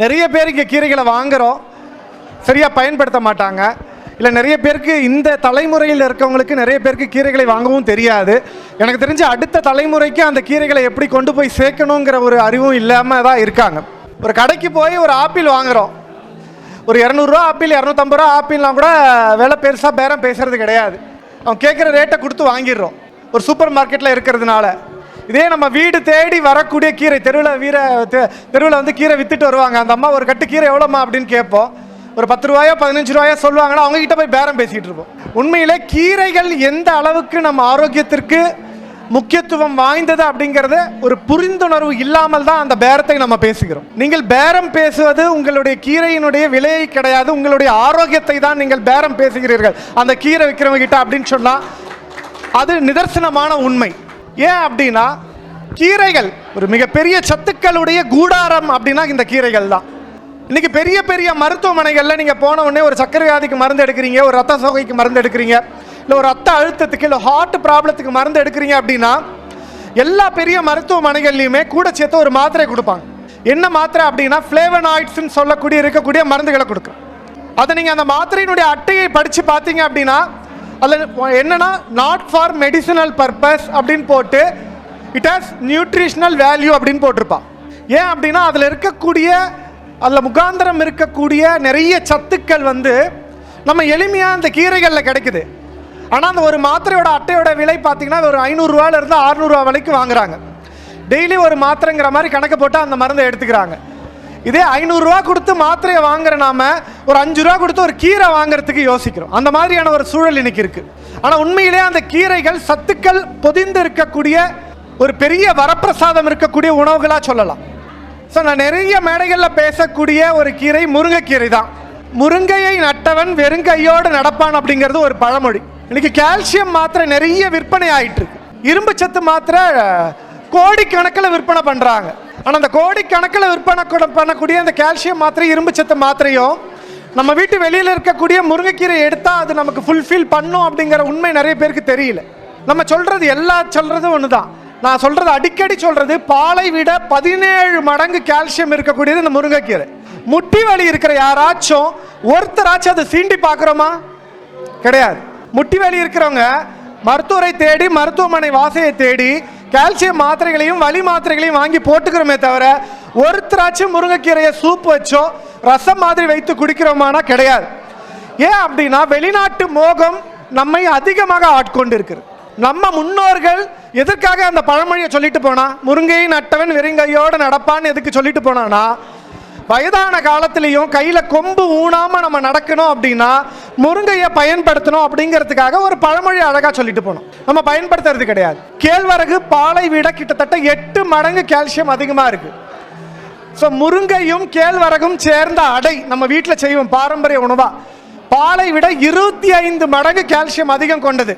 நிறைய பேர் இங்கே கீரைகளை வாங்குகிறோம் சரியாக பயன்படுத்த மாட்டாங்க. இல்லை நிறைய பேருக்கு இந்த தலைமுறையில் இருக்கவங்களுக்கு நிறைய பேருக்கு கீரைகளை வாங்கவும் தெரியாது. எனக்கு தெரிஞ்சு அடுத்த தலைமுறைக்கு அந்த கீரைகளை எப்படி கொண்டு போய் சேர்க்கணுங்கிற ஒரு அறிவும் இல்லாமல் தான் இருக்காங்க. ஒரு கடைக்கு போய் ஒரு ஆப்பிள் வாங்குகிறோம் ஒரு இரநூறுவா ஆப்பிள் இரநூத்தம்பது ரூபா ஆப்பிள்லாம் கூட விலை பெருசாக பேரம் பேசுகிறது கிடையாது. அவன் கேட்குற ரேட்டை கொடுத்து வாங்கிடுறோம். ஒரு சூப்பர் மார்க்கெட்டில் இருக்கிறதுனால. இதே நம்ம வீடு தேடி வரக்கூடிய கீரை தெருவில் வீர தெருவில் வந்து கீரை வித்துட்டு வருவாங்க. அந்த அம்மா ஒரு கட்டு கீரை எவ்வளோம்மா அப்படின்னு கேட்போம். ஒரு பத்து ரூபாயோ பதினஞ்சு ரூபாயோ சொல்லுவாங்கன்னா அவங்க கிட்ட போய் பேரம் பேசிகிட்டு இருப்போம். உண்மையிலே கீரைகள் எந்த அளவுக்கு நம்ம ஆரோக்கியத்திற்கு முக்கியத்துவம் வாய்ந்தது அப்படிங்கிறது ஒரு புரிந்துணர்வு இல்லாமல் தான் அந்த பேரத்தை நம்ம பேசுகிறோம். நீங்கள் பேரம் பேசுவது உங்களுடைய கீரையினுடைய விலையை கிடையாது உங்களுடைய ஆரோக்கியத்தை தான் நீங்கள் பேரம் பேசுகிறீர்கள். அந்த கீரை விற்கிறவங்க கிட்ட அப்படின்னு சொன்னால் அது நிதர்சனமான உண்மை. ஏன் அப்படின்னா கீரைகள் ஒரு மிகப்பெரிய சத்துக்களுடைய கூடாரம் அப்படின்னா இந்த கீரைகள் தான். இன்றைக்கி பெரிய பெரிய மருத்துவமனைகளில் நீங்கள் போன உடனே ஒரு சக்கரை வியாதிக்கு மருந்து எடுக்கிறீங்க ஒரு ரத்த சோகைக்கு மருந்து எடுக்கிறீங்க இல்லை ஒரு ரத்த அழுத்தத்துக்கு இல்லை ஹார்ட் ப்ராப்ளத்துக்கு மருந்து எடுக்கிறீங்க அப்படின்னா எல்லா பெரிய மருத்துவமனைகள்லையுமே கூட சேர்த்து ஒரு மாத்திரை கொடுப்பாங்க. என்ன மாத்திரை அப்படின்னா ஃப்ளேவனாய்ட்ஸ்ன்னு சொல்லக்கூடிய இருக்கக்கூடிய மருந்துகளை கொடுக்கும். அதை நீங்கள் அந்த மாத்திரையினுடைய அட்டையை படித்து பார்த்தீங்க அப்படின்னா அதில் என்னன்னா நாட் ஃபார் மெடிசனல் பர்பஸ் அப்படின்னு போட்டு இட் ஹாஸ் நியூட்ரிஷ்னல் வேல்யூ அப்படின்னு போட்டிருப்பான் ஏன் அப்படின்னா அதில் இருக்கக்கூடிய அதில் முகாந்திரம் இருக்கக்கூடிய நிறைய சத்துக்கள் வந்து நம்ம எளிமையாக அந்த கீரைகளில் கிடைக்குது. ஆனால் அந்த ஒரு மாத்திரையோட அட்டையோட விலை பார்த்தீங்கன்னா ஒரு ஐநூறுரூவாலேருந்து ஆறுநூறுவா வரைக்கும் வாங்குறாங்க. டெய்லி ஒரு மாத்திரைங்கிற மாதிரி கணக்கு போட்டு அந்த மருந்தை எடுத்துக்கிறாங்க. இதே ஐநூறுரூவா கொடுத்து மாத்திரையை வாங்குற நாம ஒரு அஞ்சு ரூபா கொடுத்து ஒரு கீரை வாங்குறதுக்கு யோசிக்கிறோம். அந்த மாதிரியான ஒரு சூழல் இன்னைக்கு இருக்கு. ஆனால் உண்மையிலே அந்த கீரைகள் சத்துக்கள் பொதிந்து இருக்கக்கூடிய ஒரு பெரிய வரப்பிரசாதம் இருக்கக்கூடிய உணவுகளாக சொல்லலாம். ஸோ நான் நிறைய மேடைகளில் பேசக்கூடிய ஒரு கீரை முருங்கைக்கீரை தான். முருங்கையை நட்டவன் வெறுங்கையோடு நடப்பான் அப்படிங்கிறது ஒரு பழமொழி. இன்னைக்கு கால்சியம் மாத்திரை நிறைய விற்பனை ஆயிட்டு இருக்கு. இரும்பு சத்து மாத்திரை கோடிக்கணக்கில் விற்பனை பண்ணுறாங்க ஆனால் அந்த கோடிக்கணக்கில் விற்பனை பண்ணக்கூடிய அந்த கால்சியம் மாத்திரை இரும்பு சத்து மாத்திரையும் நம்ம வீட்டு வெளியில் இருக்கக்கூடிய முருங்கைக்கீரை எடுத்தால் அது நமக்கு ஃபுல்ஃபில் பண்ணும் அப்படிங்கிற உண்மை நிறைய பேருக்கு தெரியல. நம்ம சொல்கிறது எல்லா சொல்கிறதும் ஒன்று தான் நான் சொல்கிறது அடிக்கடி சொல்கிறது பாலை விட பதினேழு மடங்கு கால்சியம் இருக்கக்கூடியது இந்த முருங்கைக்கீரை. முட்டி வலி இருக்கிற யாராச்சும் ஒருத்தராச்சும் அதை சீண்டி பார்க்குறோமா? கிடையாது. முட்டி வலி இருக்கிறவங்க மருத்துவரை தேடி மருத்துவமனை வாசையை தேடி கால்சியம் மாத்திரைகளையும் வலி மாத்திரைகளையும் வாங்கி போட்டுக்கிறோமே தவிர ஒருத்தராச்சும் முருங்கைக்கீரையை சூப் வச்சோ ரசம் மாதிரி வைத்து குடிக்கிறோமானா கிடையாது. ஏன் அப்படின்னா வெளிநாட்டு மோகம் நம்மை அதிகமாக ஆட்கொண்டு இருக்கிறது நம்ம முன்னோர்கள் எதற்காக அந்த பழமொழியை சொல்லிட்டு போனா முருங்கையை நட்டவன் வெறுங்கையோட நடப்பான்னு எதுக்கு சொல்லிட்டு போனானா வயதான காலத்திலையும் கையில் கொம்பு ஊனாமல் நம்ம நடக்கணும் அப்படின்னா முருங்கையை பயன்படுத்தணும் அப்படிங்கிறதுக்காக ஒரு பழமொழி அழகாக சொல்லிட்டு போனோம். நம்ம பயன்படுத்துறது கிடையாது. கேழ்வரகு பாலை விட கிட்டத்தட்ட எட்டு மடங்கு கால்சியம் அதிகமாக இருக்கு. ஸோ முருங்கையும் கேழ்வரகும் சேர்ந்த அடை நம்ம வீட்டில் செய்வோம் பாரம்பரிய உணவாக பாலை விட இருபத்தி ஐந்து மடங்கு கால்சியம் அதிகம் கொண்டது.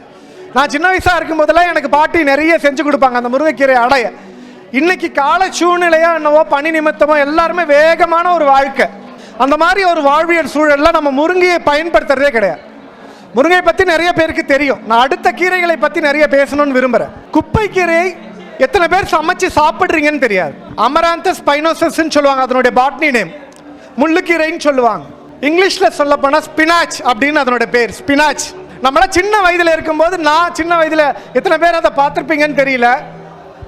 நான் சின்ன வயசாக இருக்கும் போதெல்லாம் எனக்கு பாட்டி நிறைய செஞ்சு கொடுப்பாங்க அந்த முருங்கைக்கீரை அடைய. இன்னைக்கு கால சூழ்நிலையோ என்னவோ பணி நிமித்தமோ எல்லாருமே வேகமான ஒரு வாழ்க்கை. அந்த மாதிரி ஒரு வாழ்வியல் சூழல்ல நம்ம முருங்கையை பயன்படுத்துறதே கிடையாது. முருங்கை பத்தி நிறைய பேருக்கு தெரியும். நான் அடுத்த கீரைகளை பத்தி நிறைய பேசணும்னு விரும்புறேன். குப்பை கீரையை எத்தனை பேர் சமைச்சு சாப்பிட்றீங்கன்னு தெரியாது. அமராந்தஸ் ஸ்பைனோசஸ்ன்னு சொல்லுவாங்க அதனுடைய பாட்னி நேம். முள்ளுக்கீரைன்னு சொல்லுவாங்க. இங்கிலீஷ்ல சொல்ல போனா ஸ்பினாச் அப்படின்னு அதனுடைய பேர் ஸ்பினாச். நம்மள சின்ன வயதுல இருக்கும்போது நான் சின்ன வயதுல எத்தனை பேர் அதை பார்த்துருப்பீங்கன்னு தெரியல.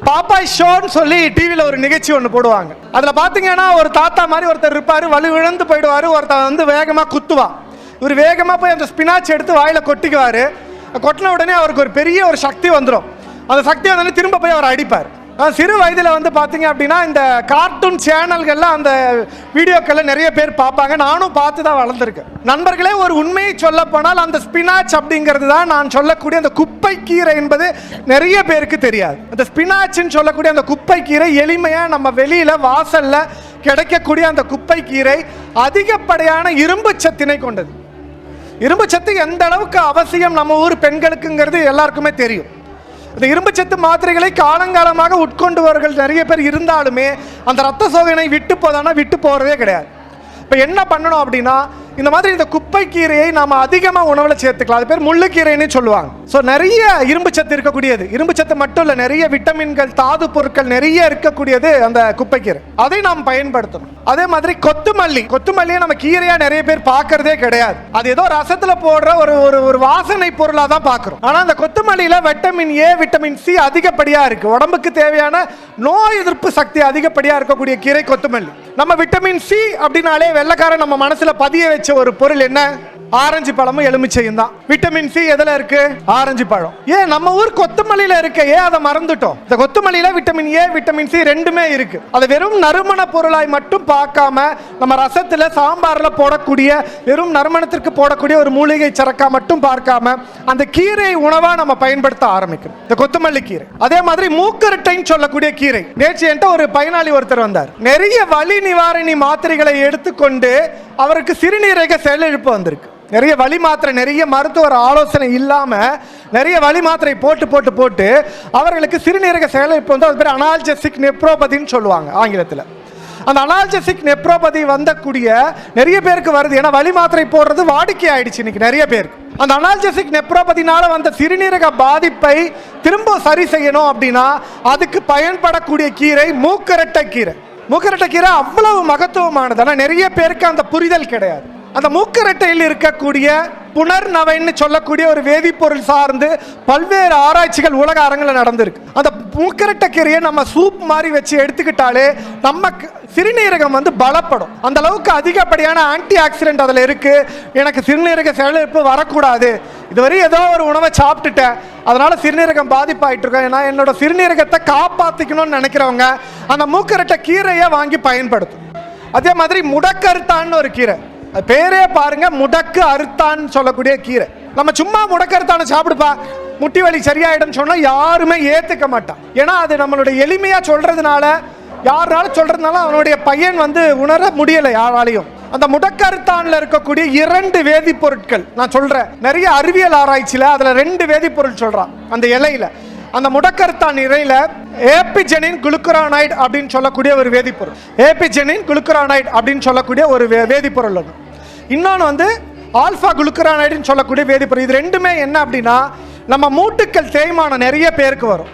பாப்பாய் ஷோன்னு சொல்லி டிவியில் ஒரு நிகழ்ச்சி ஒன்று போடுவாங்க. அதில் பார்த்தீங்கன்னா ஒரு தாத்தா மாதிரி ஒருத்தர் இருப்பார் வலு விழுந்து போயிடுவார் ஒருத்தர் வந்து வேகமாக குத்துவா. இவர் வேகமாக போய் அந்த ஸ்பினாச் எடுத்து வாயில் கொட்டிக்குவார். கொட்டின உடனே அவருக்கு ஒரு பெரிய ஒரு சக்தி வந்துடும் அந்த சக்தி வந்தோடனே திரும்ப போய் அவர் அடிப்பார். சிறு வயதில் வந்து பார்த்தீங்க அப்படின்னா இந்த கார்ட்டூன் சேனல்கள்லாம் அந்த வீடியோக்களை நிறைய பேர் பார்ப்பாங்க. நானும் பார்த்து தான் வளர்ந்துருக்கேன். நண்பர்களே ஒரு உண்மையை சொல்ல போனால் அந்த ஸ்பினாச் அப்படிங்கிறது தான் நான் சொல்லக்கூடிய அந்த குப்பை கீரை என்பது நிறைய பேருக்கு தெரியாது. அந்த ஸ்பினாச்சுன்னு சொல்லக்கூடிய அந்த குப்பை கீரை எளிமையாக நம்ம வெளியில் வாசலில் கிடைக்கக்கூடிய அந்த குப்பை கீரை அதிகப்படியான இரும்பு சத்தினை கொண்டது. இரும்பு சத்து எந்த அளவுக்கு அவசியம் நம்ம ஊர் பெண்களுக்குங்கிறது எல்லாருக்குமே தெரியும். இந்த இரும்பு சத்து மாத்திரைகளை காலங்காலமாக உட்கொண்டுவர்கள் நிறைய பேர் இருந்தாலுமே அந்த ரத்த சோதனை விட்டு போதானா விட்டு போகிறதே கிடையாது. இப்போ என்ன பண்ணணும் அப்படின்னா இந்த மாதிரி இந்த குப்பைக்கீரையை நாம் அதிகமாக உணவில் சேர்த்துக்கலாம். அது பேர் முள்ளுக்கீரைன்னு சொல்லுவாங்க. ஸோ நிறைய இரும்பு சத்து இருக்கக்கூடியது. இரும்பு சத்து மட்டும் இல்லை நிறைய விட்டமின்கள் தாது பொருட்கள் நிறைய இருக்கக்கூடியது அந்த குப்பைக்கீரை. அதை நாம் பயன்படுத்தணும். அதே மாதிரி கொத்துமல்லி. கொத்துமல்லியை நம்ம கீரையாக நிறைய பேர் பார்க்கறதே கிடையாது. அது ஏதோ ரசத்தில் போடுற ஒரு ஒரு ஒரு வாசனை பொருளாக தான் பார்க்குறோம். ஆனால் அந்த கொத்துமல்லியில் விட்டமின் ஏ விட்டமின் சி அதிகப்படியாக இருக்குது உடம்புக்கு தேவையான நோய் எதிர்ப்பு சக்தி அதிகப்படியாக இருக்கக்கூடிய கீரை கொத்துமல்லி. நம்ம விட்டமின் சி அப்படின்னாலே வெள்ளக்காரன் நம்ம மனசில் பதிய வச்சு ஒரு பொருள் என்ன? ஆரஞ்சு பழமும் எலுமிச்சையும் தான். விட்டமின் சி எதில் இருக்கு? ஆரஞ்சு பழம். ஏன் நம்ம ஊர் கொத்தமல்லியில இருக்க? ஏன் அதை மறந்துட்டோம்? இந்த கொத்தமல்லியில விட்டமின் ஏ விட்டமின் சி ரெண்டுமே இருக்கு. அதை வெறும் நறுமண பொருளாய் மட்டும் பார்க்காம நம்ம ரசத்துல சாம்பார்ல போடக்கூடிய வெறும் நறுமணத்திற்கு போடக்கூடிய ஒரு மூலிகை சரக்கா மட்டும் பார்க்காம அந்த கீரை உணவா நம்ம பயன்படுத்த ஆரம்பிக்கணும். இந்த கொத்தமல்லி கீரை. அதே மாதிரி மூக்கரட்டைன்னு சொல்லக்கூடிய கீரை. நேற்று என்கிட்ட ஒரு பயனாளி ஒருத்தர் வந்தார். நிறைய வலி நிவாரணி மாத்திரைகளை எடுத்துக்கொண்டு அவருக்கு சிறுநீரக செயலிழப்பு வந்திருக்கு. நிறைய வழி மாத்திரை நிறைய மருத்துவர் ஆலோசனை இல்லாமல் நிறைய வழி மாத்திரை போட்டு போட்டு போட்டு அவர்களுக்கு சிறுநீரக செயலிழப்பு வந்து அது பேர் அனால்ஜெசிக் நெப்ரோபதின்னு சொல்லுவாங்க ஆங்கிலத்தில். அந்த அனால்ஜெசிக் நெப்ரோபதி வந்தக்கூடிய நிறைய பேருக்கு வருது. ஏன்னா வழி மாத்திரை போடுறது வாடிக்கை ஆயிடுச்சு இன்னைக்கு நிறைய பேருக்கு. அந்த அனால்ஜெசிக் நெப்ரோபதினால வந்த சிறுநீரக பாதிப்பை திரும்ப சரி செய்யணும் அப்படின்னா அதுக்கு பயன்படக்கூடிய கீரை மூக்கரட்டை கீரை. மூக்கரட்டை கீரை அவ்வளவு மகத்துவமானது. ஆனால் நிறைய பேருக்கு அந்த புரிதல் கிடையாது. அந்த மூக்கரட்டையில் இருக்கக்கூடிய புனர்நவைன்னு சொல்லக்கூடிய ஒரு வேதிப்பொருள் சார்ந்து பல்வேறு ஆராய்ச்சிகள் உலக அரங்கில் நடந்திருக்கு. அந்த மூக்கரட்டை கீரையை நம்ம சூப் மாதிரி வச்சு எடுத்துக்கிட்டாலே நம்ம சிறுநீரகம் வந்து பலப்படும். அந்த அளவுக்கு அதிகப்படியான ஆன்டி ஆக்சிடென்ட் அதில் இருக்கு. எனக்கு சிறுநீரக செழிப்பு வரக்கூடாது. இதுவரை ஏதோ ஒரு உணவை சாப்பிட்டுட்டேன். அதனால சிறுநீரகம் பாதிப்பாயிட்டு இருக்கோம் ஏன்னா என்னோட சிறுநீரகத்தை காப்பாற்றிக்கணும்னு நினைக்கிறவங்க அந்த மூக்கரட்டை கீரையை வாங்கி பயன்படுத்தும். அதே மாதிரி முடக்கருத்தான்னு ஒரு கீரை. பேரே பாருங்க முடக்கு அறுத்தான்னு சொல்லக்கூடிய கீரை. நம்ம சும்மா முடக்கு சாப்பிடுப்பா. முட்டி வலி சரியாயிடும் சொன்னா யாருமே ஏத்துக்க மாட்டான். ஏன்னா அது நம்மளுடைய எளிமையா சொல்றதுனால யாருனாலும் சொல்றதுனால அவனுடைய பையன் வந்து உணர முடியல யாராலையும். அந்த முடக்கருத்தானில் இருக்கக்கூடிய இரண்டு வேதிப்பொருட்கள். நான் சொல்கிறேன் நிறைய அறிவியல் ஆராய்ச்சியில் அதில் ரெண்டு வேதிப்பொருள் சொல்கிறான் அந்த இலையில். அந்த முடக்கருத்தான் இறையில ஏபிஜெனின் குளுக்கரானைட் அப்படின்னு சொல்லக்கூடிய ஒரு வேதிப்பொருள். ஏபிஜெனின் குளுக்கரானைட் அப்படின்னு சொல்லக்கூடிய ஒரு வே- வேதிப்பொருள் அது. இன்னொன்று வந்து ஆல்ஃபா குளுக்கரானைடுன்னு சொல்லக்கூடிய வேதிப்பொருள். இது ரெண்டுமே என்ன அப்படின்னா நம்ம மூட்டுக்கள் தேய்மானம் நிறைய பேருக்கு வரும்.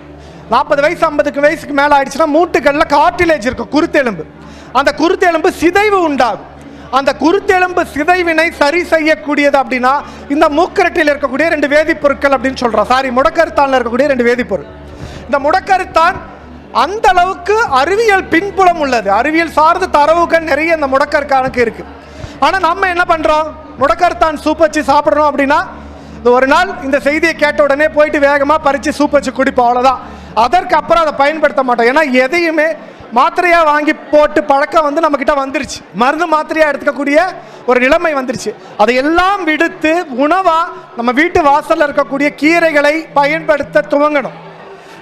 நாற்பது வயசு ஐம்பதுக்கு வயசுக்கு மேலே ஆயிடுச்சுன்னா மூட்டுகளில் கார்டிலேஜ் இருக்கும் குருத்தெலும்பு. அந்த குருத்தெலும்பு சிதைவு உண்டாகும். அந்த குருத்தெலும்பு சிதைவினை சரி செய்யக்கூடியது அப்படின்னா இந்த மூக்கரட்டில் இருக்கக்கூடிய ரெண்டு வேதிப்பொருட்கள் அப்படின்னு சொல்றோம். சாரி முடக்கருத்தானில் இருக்கக்கூடிய ரெண்டு வேதிப்பொருள். இந்த முடக்கருத்தான் அந்த அளவுக்கு அறிவியல் பின்புலம் உள்ளது. அறிவியல் சார்ந்த தரவுகள் நிறைய இந்த முடக்கருக்கானுக்கு இருக்கு. ஆனா நம்ம என்ன பண்றோம்? முடக்கருத்தான் சூப் வச்சு சாப்பிடணும் அப்படின்னா ஒரு நாள் இந்த செய்தியை கேட்ட உடனே போயிட்டு வேகமா பறிச்சு சூப் வச்சு குடிப்போம் அவ்வளவுதான். அதற்கு அப்புறம் அதை பயன்படுத்த மாட்டோம். ஏன்னா எதையுமே மாத்திரையா வாங்கி போட்டு பழக்கம் வந்து நம்ம கிட்ட வந்துருச்சு. மருந்து மாத்திரையா எடுத்துக்கக்கூடிய ஒரு நிலைமை வந்துருச்சு. அதையெல்லாம் விடுத்து உணவா நம்ம வீட்டு வாசல்ல இருக்கக்கூடிய கீரைகளை பயன்படுத்த துவங்கணும்.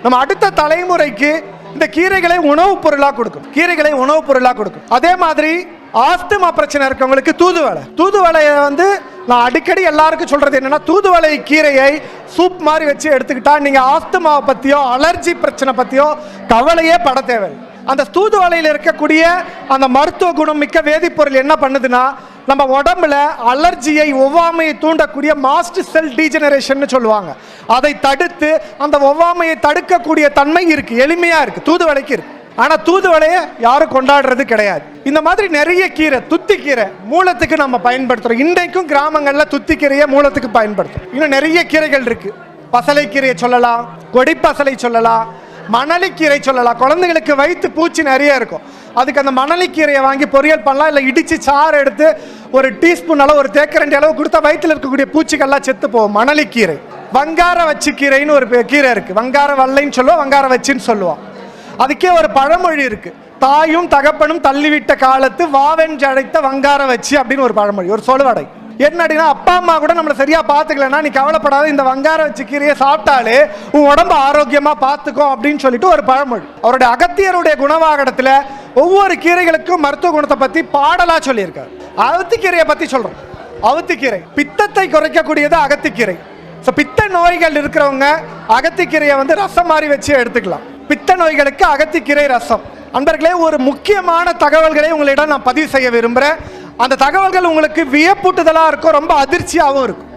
நம்ம அடுத்த தலைமுறைக்கு இந்த கீரைகளை உணவுப் பொருளாக கொடுக்கும். கீரைகளை உணவுப் பொருளாக கொடுக்கும். அதே மாதிரி ஆஸ்துமா பிரச்சனை இருக்கவங்களுக்கு தூதுவளை தூதுவளையை வந்து நான் அடிக்கடி எல்லாருக்கும் சொல்றது என்னன்னா தூதுவளை கீரையை சூப் மாதிரி வச்சு எடுத்துக்கிட்டா நீங்க ஆஸ்துமாவை பத்தியோ அலர்ஜி பிரச்சனை பத்தியோ கவலையே பட தேவை அந்த தூதுவளையில் இருக்கக்கூடிய அந்த மருத்துவ குணம் மிக்க வேதிப்பொருள் என்ன பண்ணுதுன்னா நம்ம உடம்புல அலர்ஜியை ஒவ்வாமையை தூண்டக்கூடிய மாஸ்ட் செல் டீஜெனரேஷன் சொல்லுவாங்க. அதை தடுத்து அந்த ஒவ்வாமையை தடுக்கக்கூடிய தன்மை இருக்கு எளிமையா இருக்கு தூதுவளைக்கு இருக்கு. ஆனா தூதுவளையை யாரும் கொண்டாடுறது கிடையாது. இந்த மாதிரி நிறைய கீரை துத்திக்கீரை மூலத்துக்கு நம்ம பயன்படுத்துறோம். இன்றைக்கும் கிராமங்கள்ல துத்திக்கீரையை மூலத்துக்கு பயன்படுத்துறோம். இன்னும் நிறைய கீரைகள் இருக்கு. பசலைக்கீரையை சொல்லலாம் கொடிப்பசலை சொல்லலாம் மணலிக்கீரை சொல்லலாம். குழந்தைங்களுக்கு வயிற்று பூச்சி நிறைய இருக்கும். அதுக்கு அந்த மணலிக்கீரையை வாங்கி பொரியல் பண்ணலாம். இல்லை இடித்து சாறு எடுத்து ஒரு டீஸ்பூன் அளவு ஒரு தேக்கரண்டி அளவு கொடுத்தா வயிற்றில் இருக்கக்கூடிய பூச்சிகள்லாம் செத்து போகும். மணலிக்கீரை. வங்கார வச்சு கீரைன்னு ஒரு கீரை இருக்குது வங்கார வல்லைன்னு சொல்லுவோம் வங்கார வச்சுன்னு சொல்லுவோம். அதுக்கே ஒரு பழமொழி இருக்குது தாயும் தகப்பனும் தள்ளிவிட்ட காலத்து வாவென்றழைத்த வங்கார வச்சு அப்படின்னு ஒரு பழமொழி ஒரு சொல்லுவடை என்ன அப்படின்னா அப்பா அம்மா கூட நம்மளை சரியா பாத்துக்கலன்னா நீ கவலைப்படாத இந்த வங்கார வச்சு கீரையை சாப்பிட்டாலே உன் உடம்ப ஆரோக்கியமா பார்த்துக்கோ அப்படின்னு சொல்லிட்டு ஒரு பழமொழி. அவருடைய அகத்தியருடைய குணவாகடத்துல ஒவ்வொரு கீரைகளுக்கும் மருத்துவ குணத்தை பத்தி பாடலா சொல்லியிருக்காரு. அகத்திக்கீரையை பத்தி சொல்றோம். அவுத்திக்கீரை பித்தத்தை குறைக்கக்கூடியது அகத்திக்கீரை. ஸோ பித்த நோய்கள் இருக்கிறவங்க அகத்திக்கீரையை வந்து ரசம் மாதிரி வச்சு எடுத்துக்கலாம். பித்த நோய்களுக்கு அகத்திக்கீரை ரசம். அன்பர்களே ஒரு முக்கியமான தகவல்களை உங்களிடம் நான் பதிவு செய்ய விரும்புகிறேன் அந்த தகவல்கள் உங்களுக்கு வியப்பூட்டுதலாக இருக்கும் ரொம்ப அதிர்ச்சியாகவும் இருக்கும்.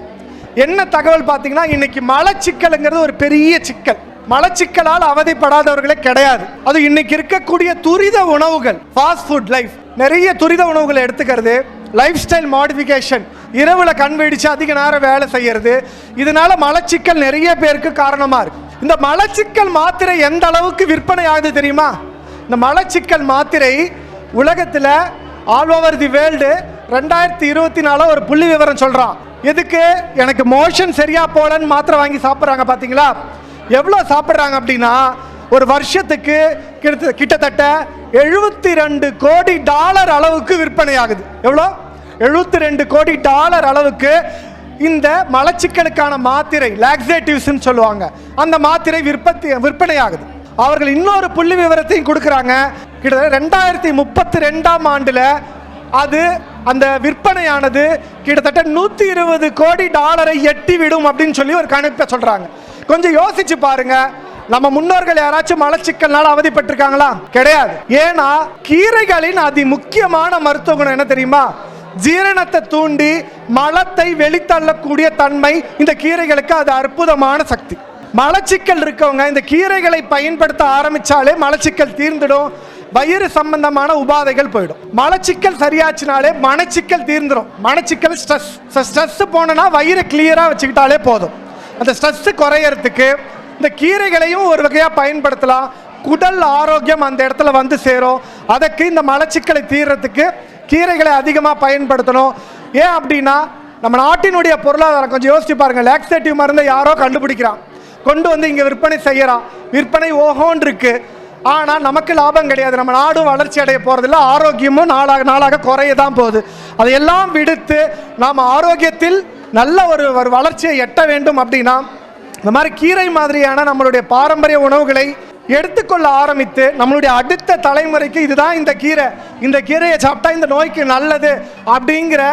என்ன தகவல் பார்த்தீங்கன்னா இன்னைக்கு மலச்சிக்கலுங்கிறது ஒரு பெரிய சிக்கல். மலச்சிக்கலால் அவதிப்படாதவர்களே கிடையாது. அது இன்னைக்கு இருக்கக்கூடிய துரித உணவுகள் ஃபாஸ்ட் ஃபுட் லைஃப் நிறைய துரித உணவுகளை எடுத்துக்கிறது. லைஃப் ஸ்டைல் மாடிஃபிகேஷன் இரவுல கண் வெடிச்சு அதிக நேரம் வேலை செய்யறது. இதனால மலச்சிக்கல் நிறைய பேருக்கு காரணமா இருக்கு. இந்த மலச்சிக்கல் மாத்திரை எந்த அளவுக்கு விற்பனை ஆகுது தெரியுமா? இந்த மலச்சிக்கல் மாத்திரை உலகத்தில் ஆல் ஓவர் தி வேர்ல்டு ரெண்டாயிரத்தி இருபத்தி நாலு ஒரு புள்ளி விவரம் சொல்கிறான் எதுக்கு? எனக்கு மோஷன் சரியாக போலன்னு மாத்திரை வாங்கி சாப்பிட்றாங்க பார்த்தீங்களா எவ்வளோ சாப்பிட்றாங்க அப்படின்னா ஒரு வருஷத்துக்கு கிட்டத்தட்ட கிட்டத்தட்ட எழுபத்தி ரெண்டு கோடி டாலர் அளவுக்கு விற்பனை ஆகுது. எவ்வளோ? எழுபத்தி ரெண்டு கோடி டாலர் அளவுக்கு இந்த மலச்சிக்கலுக்கான மாத்திரை லாக்ஸேட்டிவ்ஸ்னு சொல்லுவாங்க. அந்த மாத்திரை விற்பத்தி விற்பனை ஆகுது. அவர்கள் இன்னொரு புள்ளி விவரத்தையும் கொடுக்குறாங்க. கிட்டத்தட்ட ரெண்டாயிரத்தி முப்பத்தி ரெண்டாம் ஆண்டில் அது அந்த விற்பனையானது கிட்டத்தட்ட நூற்றி இருபது கோடி டாலரை எட்டி விடும் அப்படின்னு சொல்லி ஒரு கணக்கை சொல்கிறாங்க கொஞ்சம் யோசிச்சு பாருங்க. நம்ம முன்னோர்கள் யாராச்சும் மலச்சிக்கல்னால அவதிப்பட்டிருக்காங்களா? கிடையாது. ஏன்னா கீரைகளின் அதி முக்கியமான மருத்துவ குணம் என்ன தெரியுமா? ஜீரணத்தை தூண்டி மலத்தை வெளித்தள்ளக்கூடிய தன்மை இந்த கீரைகளுக்கு அது அற்புதமான சக்தி. மலச்சிக்கல் இருக்கவங்க இந்த கீரைகளை பயன்படுத்த ஆரம்பிச்சாலே மலச்சிக்கல் தீர்ந்துடும். வயிறு சம்பந்தமான உபாதைகள் போயிடும். மலச்சிக்கல் சரியாச்சுனாலே மனச்சிக்கல் தீர்ந்துடும் மனச்சிக்கல் ஸ்ட்ரெஸ் ஸ்ட்ரெஸ் போனோன்னா வயிறு கிளியரா வச்சுக்கிட்டாலே போதும். அந்த ஸ்ட்ரெஸ் குறையறதுக்கு இந்த கீரைகளையும் ஒரு வகையா பயன்படுத்தலாம். குடல் ஆரோக்கியம் அந்த இடத்துல வந்து சேரும். அதற்கு இந்த மலச்சிக்கலை தீர்றதுக்கு கீரைகளை அதிகமாக பயன்படுத்தணும். ஏன் அப்படின்னா நம்ம நாட்டினுடைய பொருளாதாரம் கொஞ்சம் யோசிச்சு பாருங்க லாக்ஸேட்டிவ் மருந்தை யாரோ கண்டுபிடிக்கிறான். கொண்டு வந்து இங்கே விற்பனை செய்கிறான் விற்பனை ஓஹோன்னு இருக்குது ஆனால் நமக்கு லாபம் கிடையாது. நம்ம நாடும் வளர்ச்சி அடைய போகிறதில்ல ஆரோக்கியமும் நாளாக நாளாக குறைய தான் போகுது. அதையெல்லாம் விடுத்து நாம் ஆரோக்கியத்தில் நல்ல ஒரு ஒரு வளர்ச்சியை எட்ட வேண்டும் அப்படின்னா இந்த மாதிரி கீரை மாதிரியான நம்மளுடைய பாரம்பரிய உணவுகளை எடுத்துக்கொள்ள ஆரம்பித்து நம்மளுடைய அடுத்த தலைமுறைக்கு இதுதான் இந்த கீரை. இந்த கீரையை சாப்பிட்டா இந்த நோய்க்கு நல்லது அப்படிங்கிற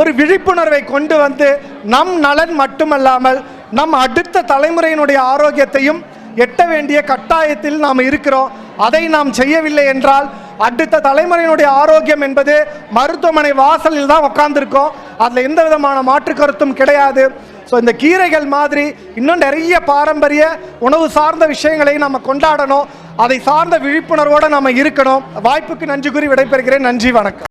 ஒரு விழிப்புணர்வை கொண்டு வந்து நம் நலன் மட்டுமல்லாமல் நம் அடுத்த தலைமுறையினுடைய ஆரோக்கியத்தையும் எட்ட வேண்டிய கட்டாயத்தில் நாம் இருக்கிறோம். அதை நாம் செய்யவில்லை என்றால் அடுத்த தலைமுறையினுடைய ஆரோக்கியம் என்பது மருத்துவமனை வாசலில் தான் உட்காந்துருக்கோம் அதில் எந்த விதமான மாற்று கருத்தும் கிடையாது. ஸோ இந்த கீரைகள் மாதிரி இன்னும் நிறைய பாரம்பரிய உணவு சார்ந்த விஷயங்களை நம்ம கொண்டாடணும். அதை சார்ந்த விழிப்புணர்வோடு நம்ம இருக்கணும். வாய்ப்புக்கு நன்றி கூறி விடைபெறுகிறேன். நன்றி வணக்கம்.